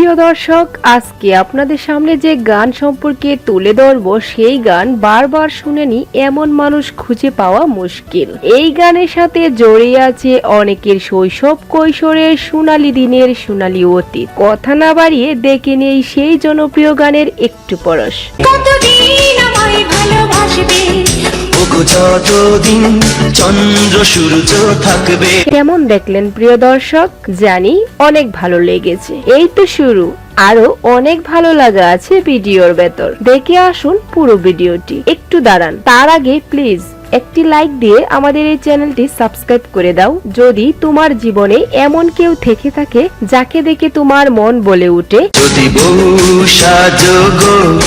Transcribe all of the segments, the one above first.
প্রিয় দর্শক, আজকে আপনাদের সামনে যে গান সম্পর্কে তুলে ধরব, সেই গান বারবার শুনেনি এমন মানুষ খুঁজে পাওয়া মুশকিল। এই গানের সাথে জড়িয়ে আছে অনেকের শৈশব কৈশোরের সোনালী দিনের সোনালি অতীত। কথা না বাড়িয়ে দেখে নেই সেই জনপ্রিয় গানের একটু পরশ। কতদিন আমায় ভালোবাসবে? যতদিন চন্দ্র সূর্য থাকবে। কেমন দেখলেন প্রিয় দর্শক? জানি অনেক ভালো লেগেছে। এই তো শুরু। আরও অনেক ভালো লাগা আছে ভিডিওর ভেতর। দেখে আসুন পুরো ভিডিওটি। একটু দাঁড়ান। তার আগে প্লিজ একটি লাইক দিয়ে আমাদের এই চ্যানেলটি সাবস্ক্রাইব করে দাও। যদি তোমার জীবনে এমন কেউ থেকে থাকে যাকে দেখে তোমার মন বলে উঠে। যদি বউ সাজগো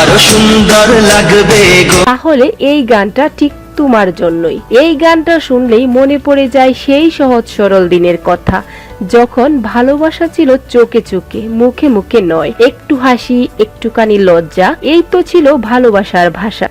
আরও সুন্দর লাগবে গো। তাহলে এই গানটা ঠিক তোমার জন্যই। এই গানটা শুনলেই মনে পড়ে যায় সেই সহজ সরল দিনের কথা। যখন ভালোবাসা ছিল চোখে চোখে, মুখে মুখে নয়। একটু হাসি, একটুখানি লজ্জা, এই তো ছিল ভালোবাসার ভাষা।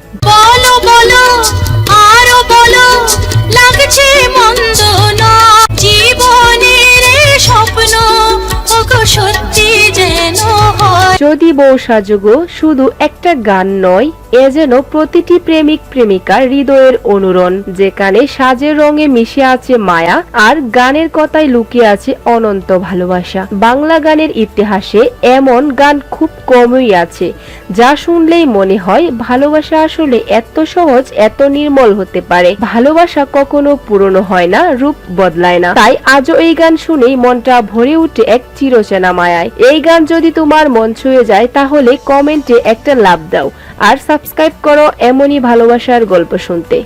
যদি বউ সাজুগো শুধু একটা গান নয় এ যেন প্রতিটি প্রেমিক প্রেমিকার হৃদয়ের অনুরণ, যেখানে সাজের রঙে মিশে আছে মায়া আর গানের কথায় লুকিয়ে আছে অনন্ত ভালোবাসা। বাংলা গানের ইতিহাসে এমন গান খুব কমই আছে, যা শুনলেই মনে হয় ভালোবাসা আসলে এত সহজ, এত নির্মল হতে পারে। ভালোবাসা কখনো পুরনো হয় না, রূপ বদলায় না। তাই আজও এই গান শুনেই মনটা ভরে উঠে এক চিরচেনা মায়ায়। এই গান যদি তোমার মন ছুঁয়ে যায়, তাহলে কমেন্টে একটা লাভ দাও, আর সাবস্ক্রাইব করো এমনই ভালোবাসার গল্প শুনতে।